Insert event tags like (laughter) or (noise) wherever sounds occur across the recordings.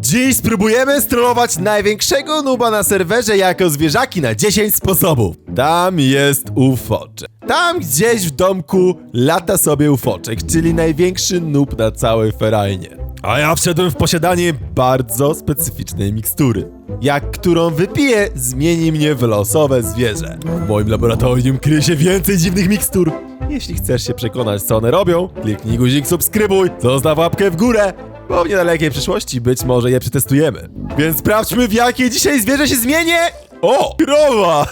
Dziś spróbujemy strollować największego nuba na serwerze jako zwierzaki na 10 sposobów. Tam jest ufoczek. Tam gdzieś w domku lata sobie ufoczek, czyli największy nub na całej ferajnie. A ja wszedłem w posiadanie bardzo specyficznej mikstury. Jak którą wypiję, zmieni mnie w losowe zwierzę. W moim laboratorium kryje się więcej dziwnych mikstur. Jeśli chcesz się przekonać, co one robią, kliknij guzik subskrybuj, zostaw łapkę w górę, bo w niedalekiej przyszłości być może je przetestujemy. Więc sprawdźmy, w jakie dzisiaj zwierzę się zmienię. O, krowa!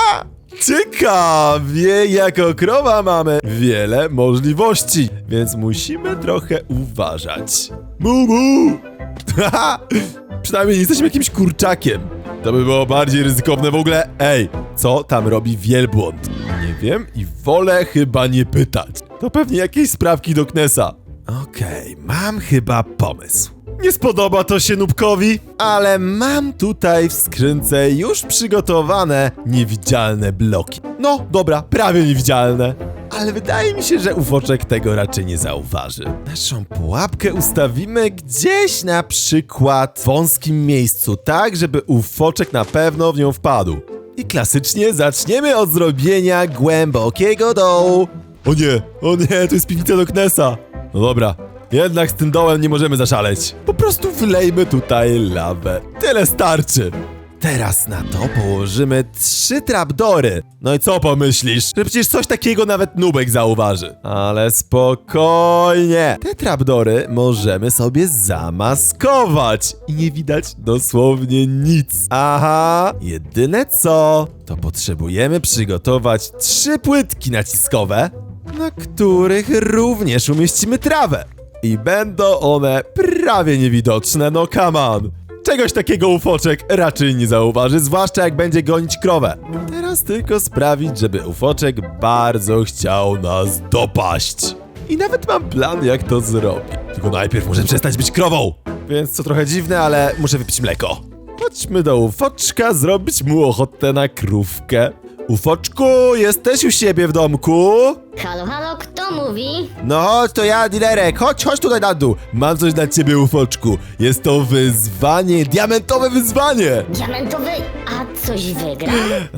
(laughs) Ciekawie, jako krowa mamy wiele możliwości, więc musimy trochę uważać. Mu, mu! (laughs) Przynajmniej nie jesteśmy jakimś kurczakiem. To by było bardziej ryzykowne w ogóle. Ej, co tam robi wielbłąd? Nie wiem i wolę chyba nie pytać. To pewnie jakieś sprawki do Knesa. Okej, mam chyba pomysł. Nie spodoba to się Nubkowi, ale mam tutaj w skrzynce już przygotowane niewidzialne bloki. No, dobra, prawie niewidzialne. Ale wydaje mi się, że ufoczek tego raczej nie zauważy. Naszą pułapkę ustawimy gdzieś na przykład w wąskim miejscu, tak żeby ufoczek na pewno w nią wpadł. I klasycznie zaczniemy od zrobienia głębokiego dołu. O nie, o nie, to jest piwnica do Knesa. No dobra, jednak z tym dołem nie możemy zaszaleć. Po prostu wylejmy tutaj lawę. Tyle starczy. Teraz na to położymy trzy trapdory. No i co pomyślisz? Że przecież coś takiego nawet nubek zauważy. Ale spokojnie. Te trapdory możemy sobie zamaskować. I nie widać dosłownie nic. Aha, jedyne co, to potrzebujemy przygotować trzy płytki naciskowe, na których również umieścimy trawę. I będą one prawie niewidoczne, no come on. Czegoś takiego ufoczek raczej nie zauważy, zwłaszcza jak będzie gonić krowę. Teraz tylko sprawić, żeby ufoczek bardzo chciał nas dopaść. I nawet mam plan, jak to zrobić. Tylko najpierw muszę przestać być krową. Więc co trochę dziwne, ale muszę wypić mleko. Chodźmy do ufoczka, zrobić mu ochotę na krówkę. Ufoczku, jesteś u siebie w domku? Halo, halo, kto mówi? No chodź, to ja, dilerek, chodź, chodź tutaj na dół. Mam coś dla ciebie, ufoczku. Jest to wyzwanie, diamentowe wyzwanie. Diamentowy, a coś wygra?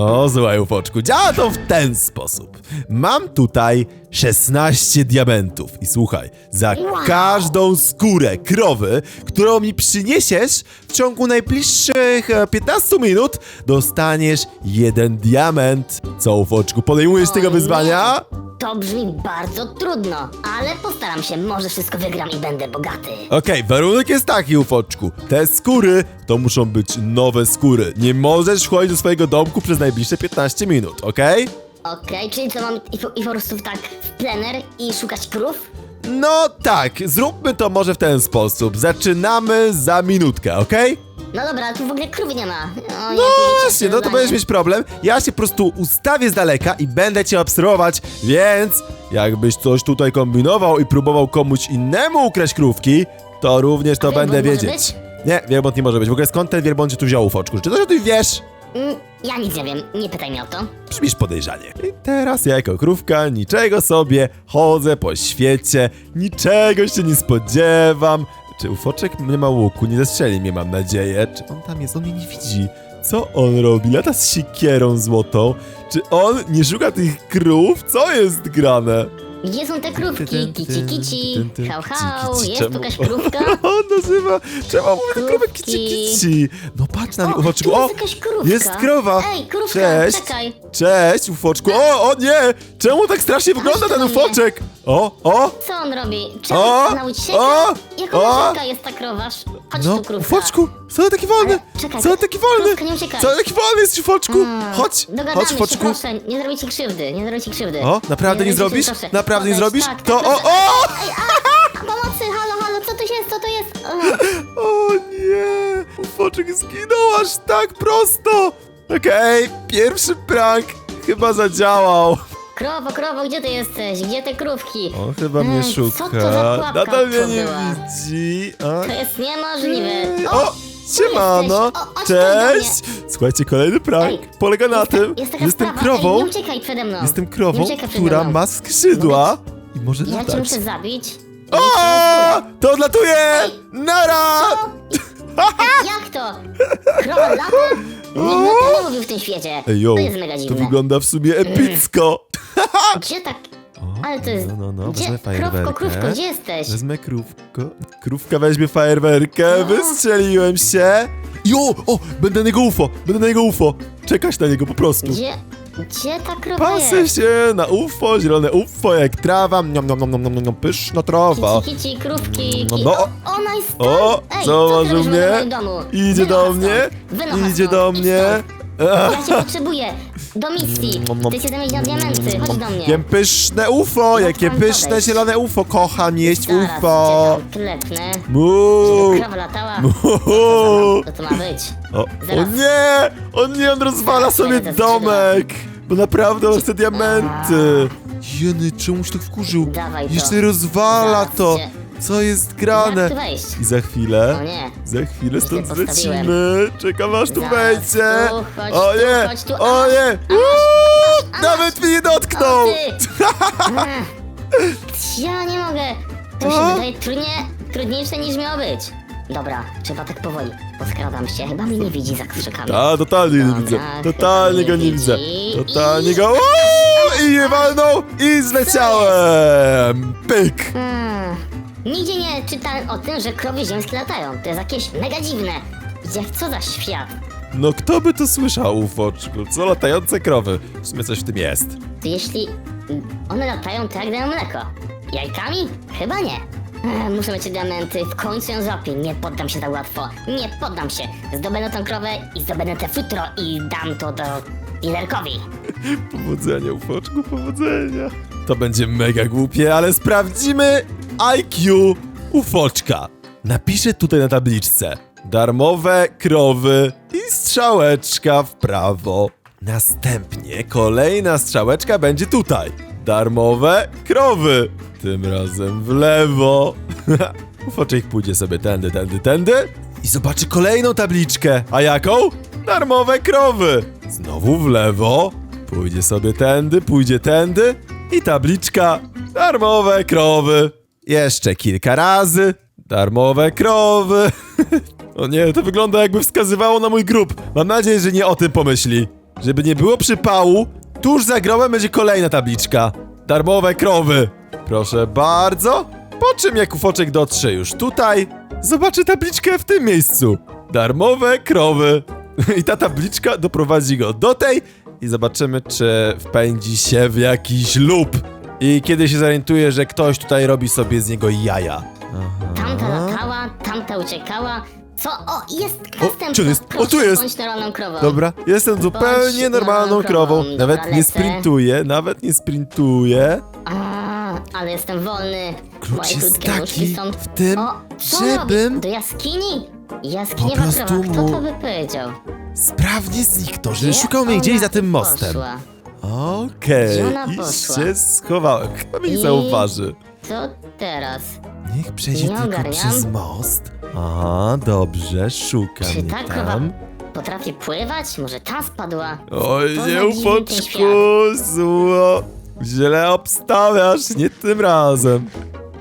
O, słuchaj, ufoczku, działa to w ten sposób. Mam tutaj 16 diamentów i słuchaj, za Wow. każdą skórę krowy, którą mi przyniesiesz w ciągu najbliższych e, 15 minut, dostaniesz jeden diament. Co, ufoczku, podejmujesz O tego nie. wyzwania? To brzmi bardzo trudno, ale postaram się, może wszystko wygram i będę bogaty. Okej, warunek jest taki, ufoczku. Te skóry to muszą być nowe skóry. Nie możesz wchodzić do swojego domku przez najbliższe 15 minut, okej? Okej, czyli co mam i po, i po prostu tak w plener i szukać krów? No tak, zróbmy to może w ten sposób. Zaczynamy za minutkę, okej? No dobra, tu w ogóle krów nie ma. O, No właśnie, no to będziesz mieć problem. Ja się po prostu ustawię z daleka i będę cię obserwować, więc jakbyś coś tutaj kombinował i próbował komuś innemu ukraść krówki, to również to będę wiedzieć. Nie, wielbłąd nie może być. W ogóle skąd ten wielbłąd się tu wziął, foczku? Czy to, że ty wiesz? Mm, ja nic nie wiem, nie pytaj mnie o to. Brzmisz podejrzanie. I teraz ja jako krówka niczego sobie chodzę po świecie, niczego się nie spodziewam. Czy ufoczek nie ma łuku, nie zestrzeli mnie mam nadzieję. Czy on tam jest? On mnie nie widzi. Co on robi? Lata z sikierą złotą. Czy on nie szuka tych krów? Co jest grane? Gdzie są te krówki? Kici, kici. Hał, hał, jest czemu- tu jakaś krówka? (laughs) On nazywa... Czemu on mówi do krówek kici kici? No patrz na mnie, ufoczku. O, jest jakaś krówka. jest krowa. Ej, krówka, Cześć. czekaj. Cześć, ufoczku. O, o nie! Czemu tak strasznie wygląda ten ufoczek? O, o! Co on robi? Czemu O! nauczyć się? O! Jaką O! jest ta krowa? Chodź No, tu, krówka. ufoczku, co taki wolny? Ale czekaj, Co taki wolny? krówka, nie uciekaj. Co taki wolny jesteś, ufoczku? Mm, Chodź, Dogadamy chodź, się, ufoczku. proszę, nie zrobić ci krzywdy, nie zrobić ci krzywdy. O, naprawdę nie zrobić ci zrobisz? proszę. Naprawdę nie zrobisz? Tak, To, tak, o, proszę. o! Ej, a! Pomocy, halo, halo, co to jest, co to jest? O, (laughs) O nie, ufoczek zginął aż tak prosto. Okej, pierwszy prank chyba zadziałał. Krowo, krowo, gdzie ty jesteś? Gdzie te krówki? On chyba mnie Ej, szuka. Co to za pułapka Nadal mnie to nie była? widzi. A, To jest niemożliwe. O, siemano, jesteś. O, chodź tu do mnie. cześć. Słuchajcie, kolejny prank Ej, polega na jest ta- tym, jest taka jestem sprawa. krową, Ej, nie uciekaj przede mną. jestem Nie krową, uciekaj przede która mną. ma skrzydła i może Ja cię latać. muszę zabić. O, to odlatuje! Nara! (laughs) Jak to? Krowa lata? Nikt na tyle mówił w tym świecie. Ej, yo, To jest mega to dziwne. wygląda w sumie epicko. (laughs) Gdzie tak... O, Ale to jest... No, no, no, Gdzie? wezmę Krówko, fajerwerkę. krówko, gdzie jesteś? Wezmę krówko. Krówka weźmie fajerwerkę, No. wystrzeliłem się. Jo, o, będę na niego UFO, będę na niego UFO. Czekać na niego po prostu. Gdzie... Gdzie ta krowa jest? się na UFO, zielone UFO jak trawa, niam, niam, niam, niam, niam, niam, pyszna trawa. Kici, kici, krówki, No, ki... no. O, ona jest tam! O, Ej, zauważył co ty robisz mnie? moim domu? Idzie do Wynocha mnie, stąd, wynocha idzie stąd, do idź mnie. stąd. Ja cię (laughs) potrzebuję! Do misji! Nom, nom. Ty się zamienić na diamenty, chodź do mnie! Jem pyszne UFO, jakie tam pyszne podejść. zielone UFO, kocham jeść Zaraz UFO. cię tam klepnę. Mu. Żeby krowa latała. Mu. Co to ma być? O, o Zaraz. nie! On nie, on rozwala Zaraz sobie będę domek! Bo naprawdę on chce diamenty! Jeny, czemu się tak wkurzył? Dawaj to. Jeszcze rozwala Zaraz to! cię- Co jest grane? I za chwilę, O nie. za chwilę stąd postawiłem. zlecimy. Czekam aż tu Zaraz wejdzie. tu, chodź O tu, nie! chodź tu. O nie! Uuu, Nawet mnie nie dotknął! O ty! (laughs) Ach, Ja nie mogę! To się A? wydaje trudnie, trudniejsze niż miało być. Dobra, trzeba tak powoli. Podskradam się, chyba mnie nie widzi za krzykami. A, totalnie nie Dobra, widzę. chyba Totalnie go nie widzi. widzę. Totalnie I- go. Uuu, I nie walnął! I zleciałem! Pyk! Hmm. Nigdzie nie czytałem o tym, że krowy ziemskie latają. To jest jakieś mega dziwne. Jak co za świat? No kto by to słyszał, ufoczku? Co latające krowy? W sumie coś w tym jest. To jeśli one latają, to jak dają mleko? Jajkami? Chyba nie. Ech, Muszę mieć diamenty, w końcu ją złapię. Nie poddam się tak łatwo. Nie poddam się. Zdobędę tą krowę i zdobędę te futro i dam to do dealerkowi. (laughs) Powodzenia, ufoczku, powodzenia. To będzie mega głupie, ale sprawdzimy IQ ufoczka. Napiszę tutaj na tabliczce. Darmowe krowy i strzałeczka w prawo. Następnie kolejna strzałeczka będzie tutaj. Darmowe krowy. Tym razem w lewo. (laughs) Ufoczek pójdzie sobie tędy, tędy, tędy i zobaczy kolejną tabliczkę. A jaką? Darmowe krowy. Znowu w lewo. Pójdzie sobie tędy, pójdzie tędy i tabliczka darmowe krowy. Jeszcze kilka razy. Darmowe krowy. (laughs) o nie, to wygląda jakby wskazywało na mój grób. Mam nadzieję, że nie o tym pomyśli. Żeby nie było przypału, tuż za grobem będzie kolejna tabliczka. Darmowe krowy. Proszę bardzo. Po czym jak ufoczek dotrze już tutaj, zobaczy tabliczkę w tym miejscu. Darmowe krowy. (laughs) I ta tabliczka doprowadzi go do tej i zobaczymy, czy wpędzi się w jakiś lub. I kiedy się zorientuje, że ktoś tutaj robi sobie z niego jaja. Tamta latała, tamta uciekała. Co? O, jest gdzie on jest? O, tu jest. Bądź normalną krową. Dobra, jestem zupełnie normalną normalną krową. krową. Nawet nie lecę. sprintuję, nawet nie sprintuję. A, ale jestem wolny. Klucz Moje jest krótkie nóżki taki są... w tym, o, co żebym- robi? Do jaskini? Jaskiniowa Po prostu kto mu- to by powiedział? Sprawnie zniknął, że Gdzie szukał mnie gdzieś za tym mostem. Poszła? Okej, Gdzie ona i poszła? się schowałem. Mnie nie I- zauważy? Co teraz? Niech przejdzie Nie tylko ogarniam. przez most. Aha, dobrze, szukam Czy mnie ta krowa tam. potrafi pływać? Może ta spadła? Oj, nie dziwny ten świat. zło. Źle obstawiasz, nie tym razem.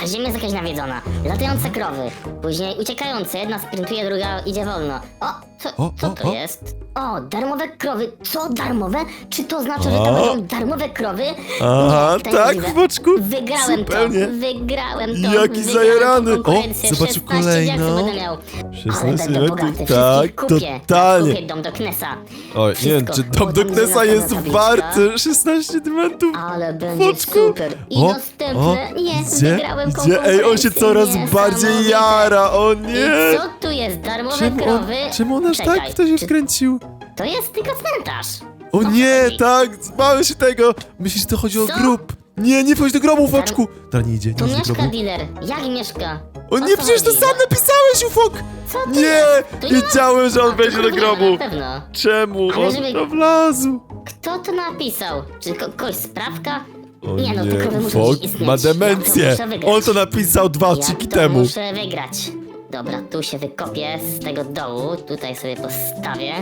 Ta ziemia jest jakaś nawiedzona. Latające krowy. Później uciekające. Jedna sprintuje, druga idzie wolno. O, co, O, co o, to o. jest? O, darmowe krowy. Co, darmowe? Czy to znaczy, że O. tam będą darmowe krowy? Aha, Nie, to tak, niemożliwe. Boczku, Wygrałem zupełnie. to, wygrałem to. Jaki wygrałem zajarany. tą konkurencję. O, zobaczył 16 diaksów kolejną. będę miał. 16 Ale będę bogaty, tak, kupię. totalnie. Kupię dom do Knesa. Oj, nie wiem, Wszystko. czy dom O, do Knesa jest warty 16 diamentów. Ale będzie super. I O, następne. o, nie, gdzie, wygrałem gdzie? Ej, on się konkurencję. coraz Niesamowite. bardziej jara, o I nie! co tu jest? Darmowe Czemu on, krowy? czemu on aż Czekaj, tak w to się czy wkręcił? To jest tylko cmentarz. O co nie, chodzi? tak, zbałem się tego! Myślisz, że to chodzi o Co? grób? Nie, nie wchodź do grobu, Foczku! Dobra, nie idzie, Tu nie idzie do mieszka grobu. dealer. Jak mieszka? O nie, co przecież to chodzi? sam napisałeś, Ufok! Co to Nie? To ja? wiedziałem, że on wejdzie do grobu. Na pewno. Czemu Ale on żeby- to wlazł? Kto to napisał? Czy ko kogoś sprawka? O nie no, te krowy muszą Fok istnieć. ma Ja to demencję. muszę wygrać. On to napisał dwa Ja odcinki to temu. muszę wygrać. Dobra, tu się wykopię z tego dołu, tutaj sobie postawię.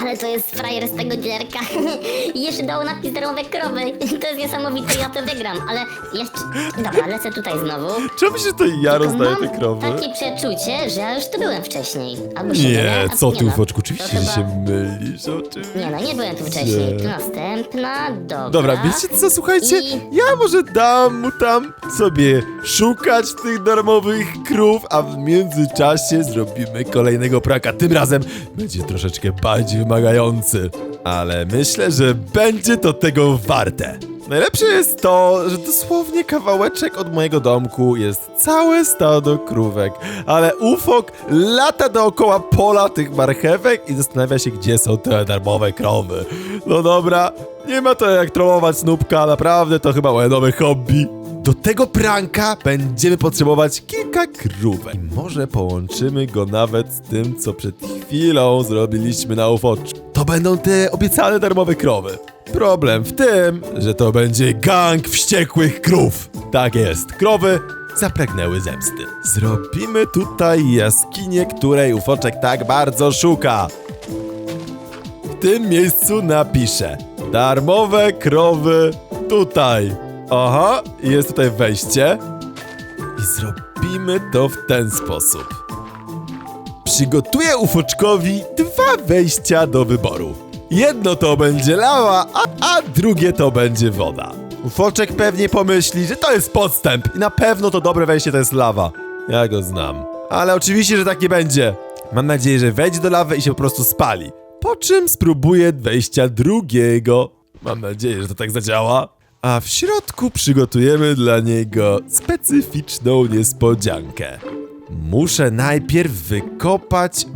Ale to jest frajer z tego dzierka. (laughs) Jeszcze dał napis darmowe krowy. (laughs) To jest niesamowite, ja to wygram, ale jeszcze... Dobra, lecę tutaj znowu. Czemu się to ja Tylko rozdaję mam te krowy? takie przeczucie, że ja już tu byłem wcześniej. Albo się Nie, a co nie ty, no. Ufoczku, To oczywiście, że chyba- się mylisz, oczywiście. Nie no, nie byłem tu wcześniej. Tu następna, dobra. Dobra, wiecie co, słuchajcie, I- ja może dam mu tam sobie szukać tych darmowych krów, a w międzyczasie zrobimy kolejnego praka. Tym razem będzie troszeczkę bardziej wymagający, ale myślę, że będzie to tego warte. Najlepsze jest to, że dosłownie kawałeczek od mojego domku jest całe stado krówek, ale ufok lata dookoła pola tych marchewek i zastanawia się, gdzie są te darmowe krowy. No dobra, nie ma to jak trollować Snupka, naprawdę to chyba moje nowe hobby. Do tego pranka będziemy potrzebować kilka krówek. I może połączymy go nawet z tym, co przed chwilą zrobiliśmy na ufoczku. To będą te obiecane darmowe krowy. Problem w tym, że to będzie gang wściekłych krów. Tak jest, krowy zapragnęły zemsty. Zrobimy tutaj jaskinię, której ufoczek tak bardzo szuka. W tym miejscu napiszę Darmowe krowy tutaj. Aha, jest tutaj wejście. I zrobimy to w ten sposób. Przygotuję ufoczkowi dwa wejścia do wyboru. Jedno to będzie lawa, a, a drugie to będzie woda. Ufoczek pewnie pomyśli, że to jest podstęp i na pewno to dobre wejście to jest lawa. Ja go znam. Ale oczywiście, że tak nie będzie. Mam nadzieję, że wejdzie do lawy i się po prostu spali. Po czym spróbuję wejścia drugiego. Mam nadzieję, że to tak zadziała. A w środku przygotujemy dla niego specyficzną niespodziankę. Muszę najpierw wykopać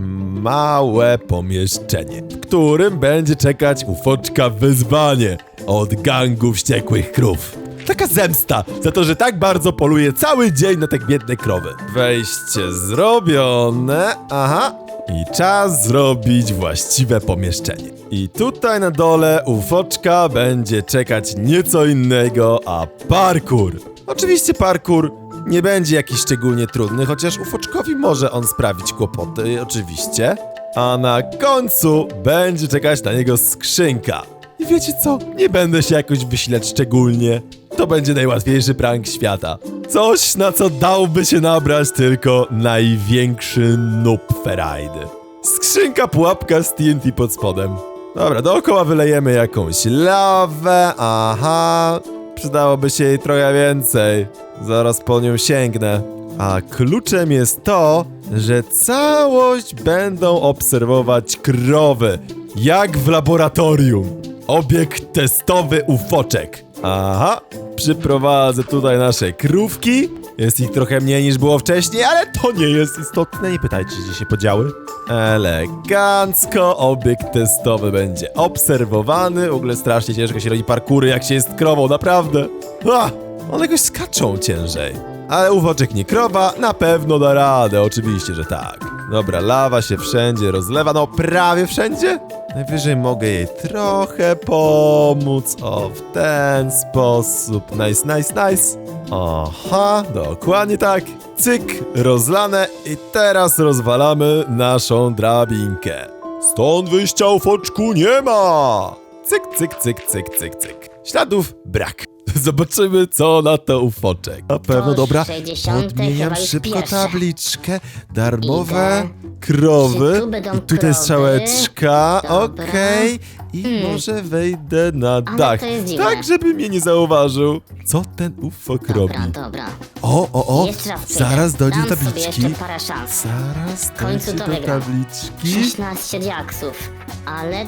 małe pomieszczenie, w którym będzie czekać ufoczka wyzwanie od gangu wściekłych krów. Taka zemsta za to, że tak bardzo poluje cały dzień na te biedne krowy. Wejście zrobione, aha, i czas zrobić właściwe pomieszczenie. I tutaj na dole u Foczka będzie czekać nieco innego, a parkour. Oczywiście parkour nie będzie jakiś szczególnie trudny, chociaż Ufoczkowi może on sprawić kłopoty, oczywiście. A na końcu będzie czekać na niego skrzynka. I wiecie co? Nie będę się jakoś wysilać szczególnie. To będzie najłatwiejszy prank świata. Coś, na co dałby się nabrać tylko największy noob ferajny. Skrzynka pułapka z TNT pod spodem. Dobra, dookoła wylejemy jakąś lawę, aha. Przydałoby się jej trochę więcej. Zaraz po nią sięgnę. A kluczem jest to, że całość będą obserwować krowy, jak w laboratorium. Obiekt testowy ufoczek. Aha, przyprowadzę tutaj nasze krówki. Jest ich trochę mniej niż było wcześniej, ale to nie jest istotne. Nie pytajcie, gdzie się podziały. Elegancko, obiekt testowy będzie obserwowany. W ogóle strasznie ciężko się robi parkury, jak się jest krową, naprawdę. Ah, one jakoś skaczą ciężej. Ale uwoczek nie krowa, na pewno da radę, oczywiście, że tak. Dobra, lawa się wszędzie rozlewa, no prawie wszędzie. Najwyżej mogę jej trochę pomóc, o, w ten sposób. Nice, nice, nice. Aha, dokładnie tak. Cyk, rozlane i teraz rozwalamy naszą drabinkę. Stąd wyjścia ufoczku nie ma! Cyk, cyk, cyk, cyk, cyk, cyk. Śladów brak. (laughs) Zobaczymy, co na to ufoczek. Na pewno, dobra. 60 Podmieniam chyba już szybko pierwsze. tabliczkę. Darmowe Idę. krowy. Czy tu będą I tutaj jest krowy? strzałeczka. Dobra. Okej. I Hmm. może wejdę na Ale dach. to jest dziwne. Tak, żeby mnie nie zauważył. Co ten ufok robi? Dobra. O, o, o. Jeszcze raz przejdę. Zaraz dojdzie do Dam sobie tabliczki. jeszcze parę szans. Zaraz końcu dojdzie to do wygram. tabliczki. 16 diaksów. Ale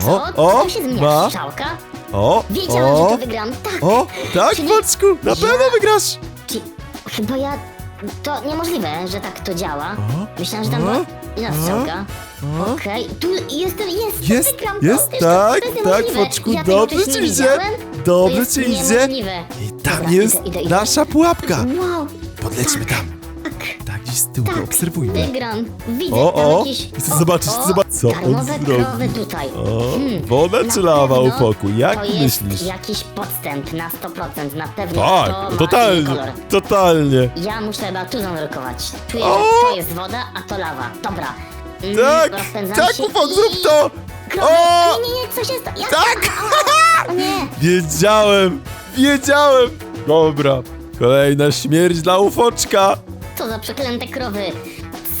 O, co? o, Co się zmienia? ma. Strzałka? O, Wiedziałam, o, że to wygram. Tak. o, tak, Czyli Foczku, na ja- pewno wygrasz. Czy, chyba ja... To niemożliwe, że tak to działa. O, Myślałam, że tam o, była inna o, strzałka. o. Okej, tu jestem, jest, Jest, jest, to, wiesz, tak, to, jest tak, niemożliwe. Foczku, ja tego dobrze wcześniej ci nie idzie. widziałem. Dobrze jest ci idzie. niemożliwe. I tam Dobra, jest idę, idę, idę. nasza pułapka. Wow, Podlećmy tam. Tak. Tak, gdzieś z tyłu, Tak, obserwujmy. wygram. Widzę O, tam o, chcę zobaczyć, chcę zobaczyć, co on darmowe krowy tutaj. O, Hmm, woda na czy lawa u pewno foku? Jak to jest myślisz? jakiś podstęp na 100%, na pewno to Tak, ma inny totalnie, kolor. totalnie. Ja muszę chyba tu zanurkować. Czuję, O! że to jest woda, a to lawa. Dobra. Mm, Tak, rozpędzam tak, się ufok, i- zrób to! Krowy, O! Nie, nie, nie, co się stało? Ja... Tak! (laughs) O nie! Wiedziałem, wiedziałem! Dobra, kolejna śmierć dla ufoczka. Co za przeklęte krowy!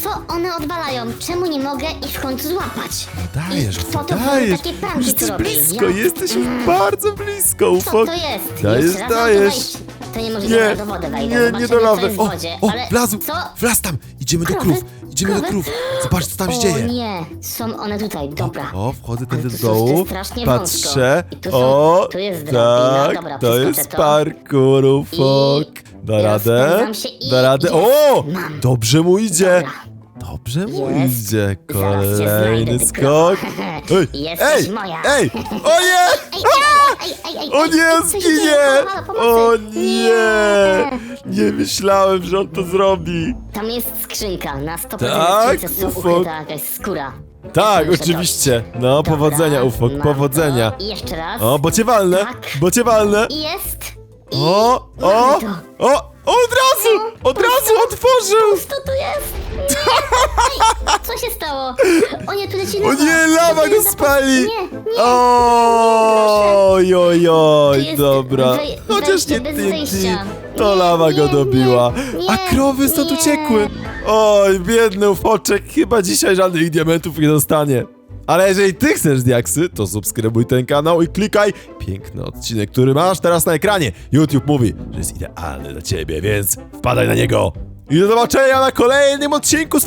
Co one odwalają? Czemu nie mogę ich w końcu złapać? Dajesz, I kto to dajesz. takie pranki tu jesteś robi? blisko, Ja- jesteś już bardzo blisko, Co ufok. to jest? Dajesz, Jeszcze raz tu dajesz. wejść? To niemożliwe, Nie, do wody wejdę. nie, nie Zobaczymy, do co lawy. jest w O, wodzie, o, ale wlazł, co? wlazł tam. Idziemy do Krowy? krów, idziemy do Krowy? krów. Zobacz, co tam się O dzieje. nie, są one tutaj, dobra. O, wchodzę Ale tędy tu są dołu, strasznie patrzę. wąsko. I tu są- O, tu jest drabina, tak, dobra, to przeskoczę jest to. parkour, ufok. Da radę? rozpędzam się i Da radę? O, mam. dobrze mu idzie. Dobra. Dobrze mu Jest. idzie. Zaraz cię Kolejny ty skok. (laughs) Ej, Jesteś ej, moja. ej, o nie! Ej, ej, ej, ej, ej, O ej, nie, co się zginie! dzieje? Halo, pomocy. O nie! Nie myślałem, że on to zrobi. Tam jest skrzynka, na 100% Tak? skrzynce są Ufo. ukryta jakaś skóra. Tak, Muszę oczywiście. No, Dobra, powodzenia, ufok, mam powodzenia. I jeszcze raz. O, bo cię walnę, Tak. bo cię walnę. I jest. O, o, mamy to. o, od razu, od razu otworzył. Co tu jest? Ej, co się stało? O nie, tu leci O lawa. nie, lawa jest go spali. Nie, nie. Oj, oj, oj, jest dobra. wej- Chociaż wejście nie bez wyjścia. to Nie, lawa go nie, dobiła. nie, A nie, krowy stąd nie. uciekły. Oj, biedny ufoczek, chyba dzisiaj żadnych diamentów nie dostanie. Ale jeżeli ty chcesz diaksy, to subskrybuj ten kanał i klikaj piękny odcinek, który masz teraz na ekranie. YouTube mówi, że jest idealny dla ciebie, więc wpadaj na niego. I do zobaczenia na kolejnym odcinku z!